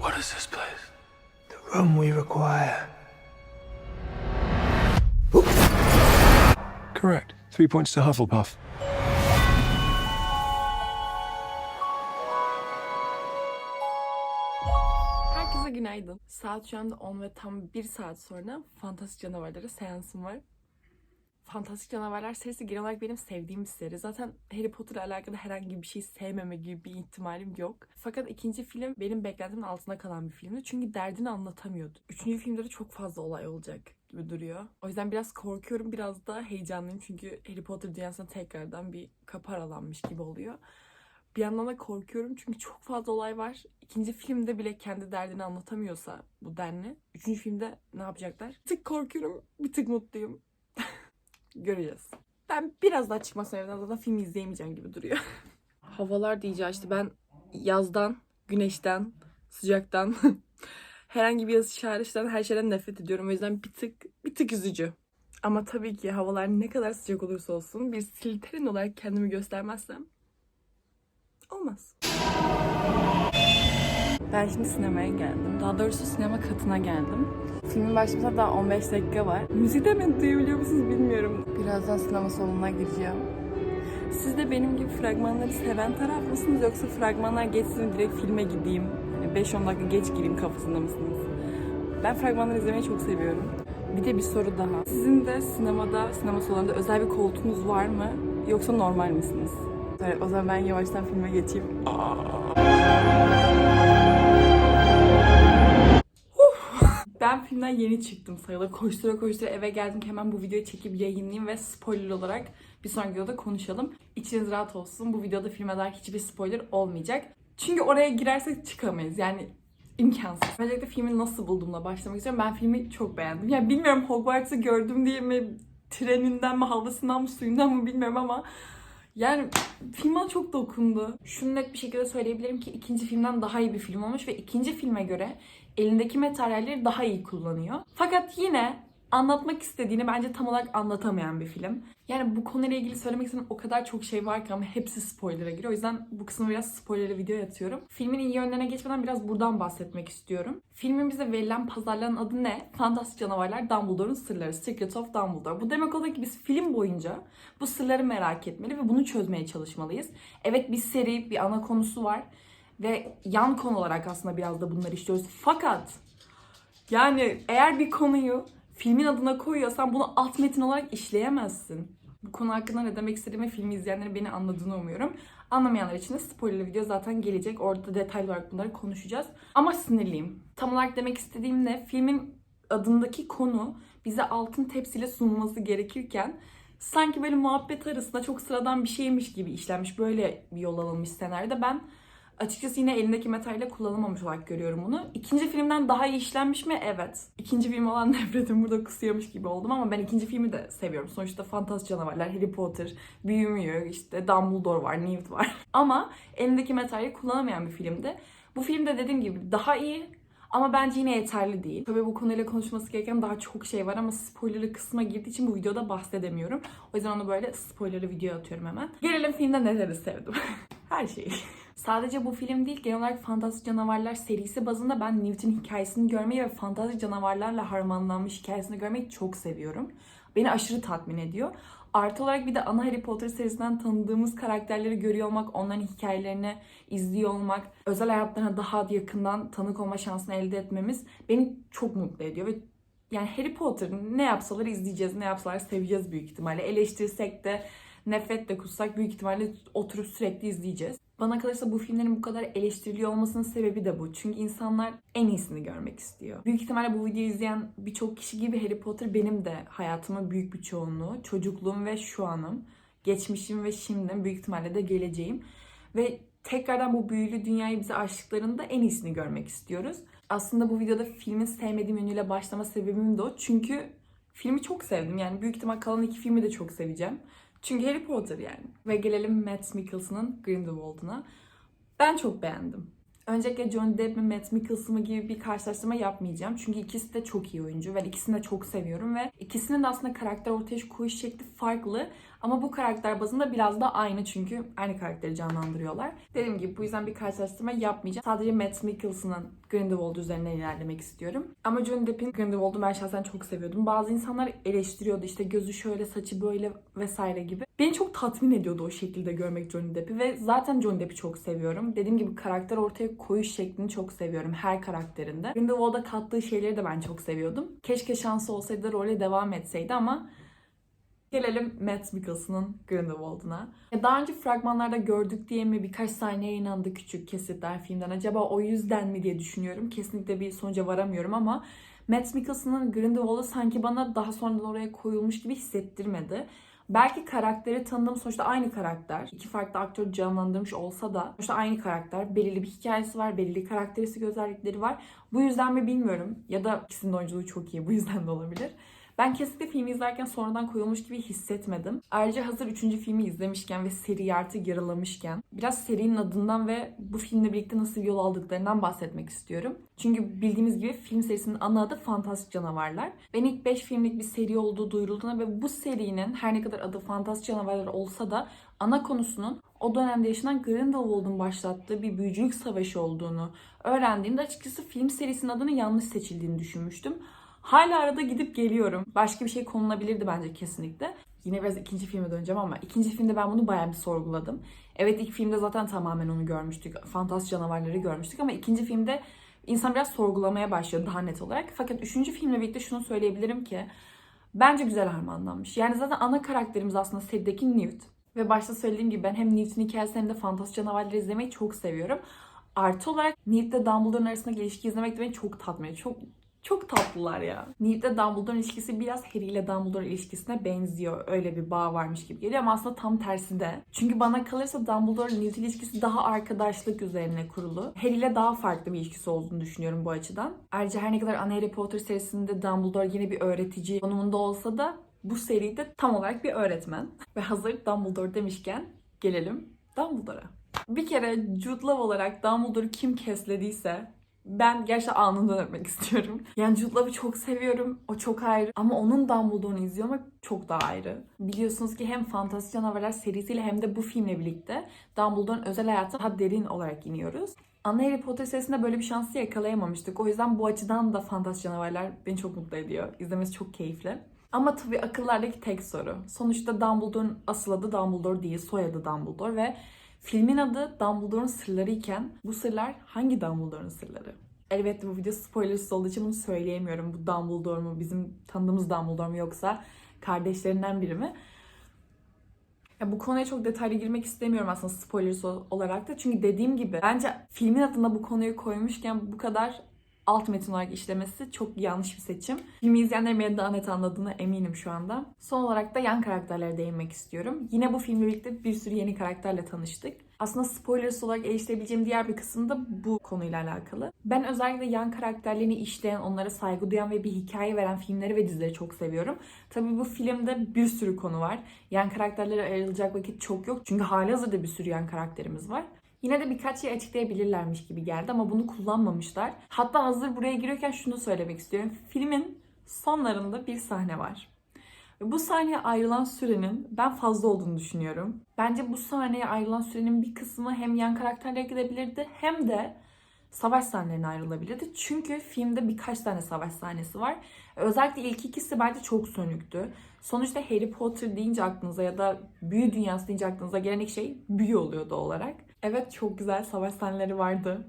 What is this place? The room we require. Correct. Three points to Hufflepuff. Herkese günaydın. Saat şu anda 10 ve tam 1 saat sonra Fantastik Canavarları seansım var. Fantastik Canavarlar serisi genel olarak benim sevdiğim bir seri. Zaten Harry Potter'la alakalı herhangi bir şey sevmeme gibi bir ihtimalim yok. Fakat ikinci film benim beklentimin altında kalan bir filmdi. Çünkü derdini anlatamıyordu. Üçüncü filmde de çok fazla olay olacak gibi duruyor. O yüzden biraz korkuyorum, biraz da heyecanlıyım. Çünkü Harry Potter dünyasına tekrardan bir kapı aralanmış gibi oluyor. Bir yandan da korkuyorum çünkü çok fazla olay var. İkinci filmde bile kendi derdini anlatamıyorsa bu denli. Üçüncü filmde ne yapacaklar? Bir tık korkuyorum, bir tık mutluyum. Göreceğiz. Ben biraz daha çıkmasam evden zaten film izleyemeyeceğim gibi duruyor. Havalar diyeceğim işte ben yazdan, güneşten, sıcaktan, herhangi bir yaz işaretinden her şeyden nefret ediyorum. O yüzden bir tık, bir tık üzücü. Ama tabii ki havalar ne kadar sıcak olursa olsun bir Slytherin olarak kendimi göstermezsem Olmaz. Ben şimdi sinemaya geldim. Daha doğrusu sinema katına geldim. Filmin başlamasına daha 15 dakika var. Müziği de mi duyabiliyor musunuz bilmiyorum. Birazdan sinema salonuna gireceğim. Siz de benim gibi fragmanları seven taraf mısınız yoksa fragmanlar geçsin direkt filme gideyim? Hani 5-10 dakika geç gireyim kafasında mısınız? Ben fragmanları izlemeyi çok seviyorum. Bir de bir soru daha. Sizin de sinemada, sinema salonunda özel bir koltuğunuz var mı? Yoksa normal misiniz? Evet, o zaman ben yavaştan filme geçeyim. Uf! Filmden yeni çıktım sayılır. Koştura koştura eve geldim ki hemen bu videoyu çekip yayınlayayım ve spoiler olarak bir sonraki videoda konuşalım. İçiniz rahat olsun. Bu videoda filme dair hiçbir spoiler olmayacak. Çünkü oraya girersek çıkamayız. Yani imkansız. Öncelikle filmi nasıl bulduğumla başlamak istiyorum. Ben filmi çok beğendim. Yani bilmiyorum Hogwarts'ı gördüm diye mi, treninden mi, havasından mı, suyundan mı bilmiyorum ama yani film bana çok dokundu. Şunu net bir şekilde söyleyebilirim ki ikinci filmden daha iyi bir film olmuş ve ikinci filme göre elindeki materyalleri daha iyi kullanıyor. Fakat yine anlatmak istediğini bence tam olarak anlatamayan bir film. Yani bu konuyla ilgili söylemek istediğim o kadar çok şey var ki ama hepsi spoiler'a giriyor. O yüzden bu kısmı biraz spoilerlı video atıyorum. Filmin iyi yönlerine geçmeden biraz buradan bahsetmek istiyorum. Filmin bize verilen pazarlanan adı ne? Fantastik Canavarlar Dumbledore'un Sırları. Secrets of Dumbledore. Bu demek oluyor ki biz film boyunca bu sırları merak etmeli ve bunu çözmeye çalışmalıyız. Evet bir seri, bir ana konusu var. Ve yan konu olarak aslında biraz da bunları işliyoruz. Fakat yani eğer bir konuyu filmin adına koyuyorsan bunu alt metin olarak işleyemezsin. Bu konu hakkında ne demek istediğimi filmi izleyenlerin beni anladığını umuyorum. Anlamayanlar için de spoilerlı video zaten gelecek. Orada detaylı olarak bunları konuşacağız. Ama sinirliyim. Tam olarak demek istediğim ne? Filmin adındaki konu bize altın tepsiyle sunulması gerekirken sanki böyle muhabbet arasında çok sıradan bir şeymiş gibi işlenmiş. Böyle bir yol alınmış senaryoda. Ben Açıkçası yine elindeki metalle kullanılmamış olarak görüyorum bunu. İkinci filmden daha iyi işlenmiş mi? Evet. İkinci film olan nefretim burada kusuyormuş gibi oldum ama ben ikinci filmi de seviyorum. Sonuçta fantastik canavarlar, Harry Potter, büyümüyor, işte Dumbledore var, Newt var. ama elindeki metalle kullanamayan bir filmdi. Bu filmde dediğim gibi daha iyi ama bence yine yeterli değil. Tabii bu konuyla konuşması gereken daha çok şey var ama spoilerlı kısma girdiği için bu videoda bahsedemiyorum. O yüzden onu böyle spoilerlı video atıyorum hemen. Gelelim filmde neleri sevdim. Her şeyi. Sadece bu film değil, genel olarak Fantastik Canavarlar serisi bazında ben Newt'in hikayesini görmeyi ve fantastik canavarlarla harmanlanmış hikayesini görmeyi çok seviyorum. Beni aşırı tatmin ediyor. Artı olarak bir de ana Harry Potter serisinden tanıdığımız karakterleri görüyor olmak, onların hikayelerini izliyor olmak, özel hayatlarına daha yakından tanık olma şansını elde etmemiz beni çok mutlu ediyor ve yani Harry Potter ne yapsalar izleyeceğiz, ne yapsalar seveceğiz büyük ihtimalle. Eleştirsek de, nefretle kutsak büyük ihtimalle oturup sürekli izleyeceğiz. Bana kalırsa bu filmlerin bu kadar eleştiriliyor olmasının sebebi de bu. Çünkü insanlar en iyisini görmek istiyor. Büyük ihtimalle bu videoyu izleyen birçok kişi gibi Harry Potter benim de hayatımın büyük bir çoğunluğu. Çocukluğum ve şu anım. Geçmişim ve şimdim. Büyük ihtimalle de geleceğim. Ve tekrardan bu büyülü dünyayı bize açtıklarında en iyisini görmek istiyoruz. Aslında bu videoda filmin sevmediğim yönüyle başlama sebebim de o. Çünkü filmi çok sevdim. Yani büyük ihtimal kalan iki filmi de çok seveceğim. Çünkü Harry Potter yani. Ve gelelim Matt Mikkelsen'ın Grindelwald'una. Ben çok beğendim. Öncelikle Johnny Depp mi Matt Mikkelsen mı gibi bir karşılaştırma yapmayacağım. Çünkü ikisi de çok iyi oyuncu ve ikisini de çok seviyorum ve ikisinin de aslında karakter ortaya koyuş şekli farklı. Ama bu karakter bazında biraz da aynı çünkü aynı karakteri canlandırıyorlar. Dediğim gibi bu yüzden bir karşılaştırma yapmayacağım. Sadece Matt Mikkelsen'ın Grindelwald üzerinden ilerlemek istiyorum. Ama Johnny Depp'in Grindelwald'u ben şahsen çok seviyordum. Bazı insanlar eleştiriyordu işte gözü şöyle, saçı böyle vesaire gibi. Beni çok tatmin ediyordu o şekilde görmek Johnny Depp'i ve zaten Johnny Depp'i çok seviyorum. Dediğim gibi karakter ortaya koyuş şeklini çok seviyorum her karakterinde. Grindelwald'a kattığı şeyleri de ben çok seviyordum. Keşke şansı olsaydı role devam etseydi ama Gelelim Matt Mikkelsen'ın Grindelwald'una. Ya Daha önce fragmanlarda gördük diye mi birkaç sahne yayınlandı küçük kesitler filmden. Acaba o yüzden mi diye düşünüyorum. Kesinlikle bir sonuca varamıyorum ama Matt Mikkelsen'ın Grindelwald'u sanki bana daha sonradan oraya koyulmuş gibi hissettirmedi. Belki karakteri tanıdığım sonuçta aynı karakter. İki farklı aktör canlandırmış olsa da sonuçta aynı karakter. Belirli bir hikayesi var, belirli karakteristik özellikleri var. Bu yüzden mi bilmiyorum. Ya da ikisinin oyunculuğu çok iyi. Bu yüzden de olabilir. Ben kesinlikle filmi izlerken sonradan koyulmuş gibi hissetmedim. Ayrıca hazır üçüncü filmi izlemişken ve seri artık yaralamışken biraz serinin adından ve bu filmle birlikte nasıl yol aldıklarından bahsetmek istiyorum. Çünkü bildiğimiz gibi film serisinin ana adı Fantastik Canavarlar. Ben ilk 5 filmlik bir seri olduğu duyurulduğunda ve bu serinin her ne kadar adı Fantastik Canavarlar olsa da ana konusunun o dönemde yaşanan Grindelwald'un başlattığı bir büyücülük savaşı olduğunu öğrendiğimde açıkçası film serisinin adını yanlış seçildiğini düşünmüştüm. Hala arada gidip geliyorum. Başka bir şey konulabilirdi bence kesinlikle. Yine biraz ikinci filme döneceğim ama ikinci filmde ben bunu bayağı bir sorguladım. Evet ilk filmde zaten tamamen onu görmüştük. Fantastik canavarları görmüştük ama ikinci filmde insan biraz sorgulamaya başlıyor daha net olarak. Fakat üçüncü filmle birlikte şunu söyleyebilirim ki bence güzel harmanlanmış. Yani zaten ana karakterimiz aslında serideki Newt. Ve başta söylediğim gibi ben hem Newt'un hikayesini hem de fantastik canavarları izlemeyi çok seviyorum. Artı olarak Newt ile Dumbledore'un arasındaki ilişki izlemek de beni çok tatmin ediyor. Çok çok tatlılar ya. Newt Dumbledore ilişkisi biraz Harry ile Dumbledore ilişkisine benziyor. Öyle bir bağ varmış gibi geliyor ama aslında tam tersi de. Çünkü bana kalırsa Dumbledore Newt ilişkisi daha arkadaşlık üzerine kurulu. Harry ile daha farklı bir ilişkisi olduğunu düşünüyorum bu açıdan. Ayrıca her ne kadar ana Harry Potter serisinde Dumbledore yine bir öğretici konumunda olsa da bu seride tam olarak bir öğretmen. Ve hazır Dumbledore demişken gelelim Dumbledore'a. Bir kere Jude Law olarak Dumbledore'u kim keslediyse ben gerçekten anından öpmek istiyorum. Yani Jude Law'ı çok seviyorum. O çok ayrı. Ama onun Dumbledore'unu izliyorum çok daha ayrı. Biliyorsunuz ki hem Fantastik Canavarlar serisiyle hem de bu filmle birlikte Dumbledore'un özel hayatına daha derin olarak iniyoruz. Ana Harry Potter serisinde böyle bir şansı yakalayamamıştık. O yüzden bu açıdan da Fantastik Canavarlar beni çok mutlu ediyor. İzlemesi çok keyifli. Ama tabii akıllardaki tek soru. Sonuçta Dumbledore'un asıl adı Dumbledore değil, soyadı Dumbledore ve Filmin adı Dumbledore'un sırları iken bu sırlar hangi Dumbledore'un sırları? Elbette bu video spoilersız olduğu için bunu söyleyemiyorum. Bu Dumbledore mu, bizim tanıdığımız Dumbledore mu yoksa kardeşlerinden biri mi? Ya bu konuya çok detaylı girmek istemiyorum aslında spoilers olarak da. Çünkü dediğim gibi bence filmin adına bu konuyu koymuşken bu kadar alt metin olarak işlemesi çok yanlış bir seçim. Filmi izleyenlerin beni daha net anladığını eminim şu anda. Son olarak da yan karakterlere değinmek istiyorum. Yine bu filmle birlikte bir sürü yeni karakterle tanıştık. Aslında spoilers olarak eleştirebileceğim diğer bir kısım da bu konuyla alakalı. Ben özellikle yan karakterlerini işleyen, onlara saygı duyan ve bir hikaye veren filmleri ve dizileri çok seviyorum. Tabii bu filmde bir sürü konu var. Yan karakterlere ayrılacak vakit çok yok. Çünkü hali hazırda bir sürü yan karakterimiz var. Yine de birkaç şey açıklayabilirlermiş gibi geldi ama bunu kullanmamışlar. Hatta hazır buraya giriyorken şunu söylemek istiyorum. Filmin sonlarında bir sahne var. Bu sahneye ayrılan sürenin ben fazla olduğunu düşünüyorum. Bence bu sahneye ayrılan sürenin bir kısmı hem yan karakterlere gidebilirdi hem de savaş sahnelerine ayrılabilirdi. Çünkü filmde birkaç tane savaş sahnesi var. Özellikle ilk ikisi bence çok sönüktü. Sonuçta Harry Potter deyince aklınıza ya da büyü dünyası deyince aklınıza gelen ilk şey büyü oluyor doğal olarak. Evet çok güzel savaş sahneleri vardı.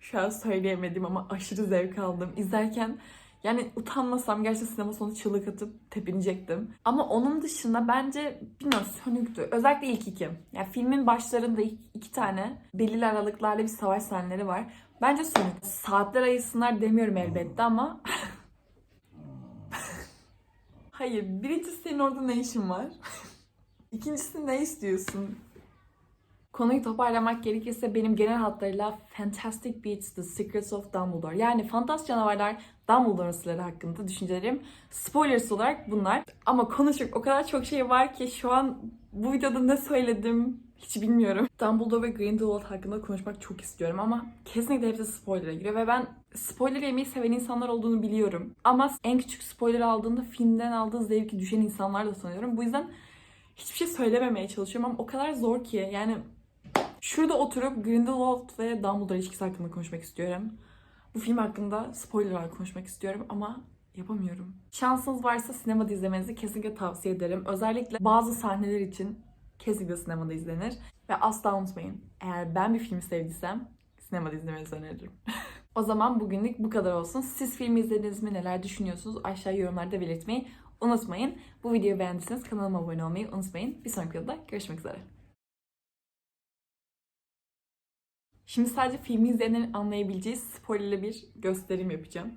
Şu an söyleyemedim ama aşırı zevk aldım. İzlerken yani utanmasam gerçekten sinema sonu çığlık atıp tepinecektim. Ama onun dışında bence bilmiyorum sönüktü. Özellikle ilk iki. Yani filmin başlarında iki tane belirli aralıklarla bir savaş sahneleri var. Bence sönük. Saatler ayırsınlar demiyorum elbette ama... Hayır, birincisi senin orada ne işin var? İkincisi ne istiyorsun? Konuyu toparlamak gerekirse benim genel hatlarıyla Fantastic Beasts The Secrets of Dumbledore yani Fantastik Canavarlar Dumbledore'un sırları hakkında düşüncelerim spoilers olarak bunlar. Ama konuşacak o kadar çok şey var ki şu an bu videoda ne söyledim Hiç bilmiyorum. Dumbledore ve Grindelwald hakkında konuşmak çok istiyorum ama kesinlikle hepsi spoiler'a giriyor ve ben spoiler yemeyi seven insanlar olduğunu biliyorum. Ama en küçük spoiler aldığında filmden aldığı zevki düşen insanlar da sanıyorum. Bu yüzden hiçbir şey söylememeye çalışıyorum ama o kadar zor ki yani şurada oturup Grindelwald ve Dumbledore ilişkisi hakkında konuşmak istiyorum. Bu film hakkında spoilerlar konuşmak istiyorum ama yapamıyorum. Şansınız varsa sinemada izlemenizi kesinlikle tavsiye ederim. Özellikle bazı sahneler için kesinlikle sinemada izlenir. Ve asla unutmayın. Eğer ben bir filmi sevdiysem sinemada izlemenizi öneririm. o zaman bugünlük bu kadar olsun. Siz filmi izlediniz mi? Neler düşünüyorsunuz? Aşağı yorumlarda belirtmeyi unutmayın. Bu videoyu beğendiyseniz kanalıma abone olmayı unutmayın. Bir sonraki videoda görüşmek üzere. Şimdi sadece filmi izleyenlerin anlayabileceği spoilerli bir gösterim yapacağım.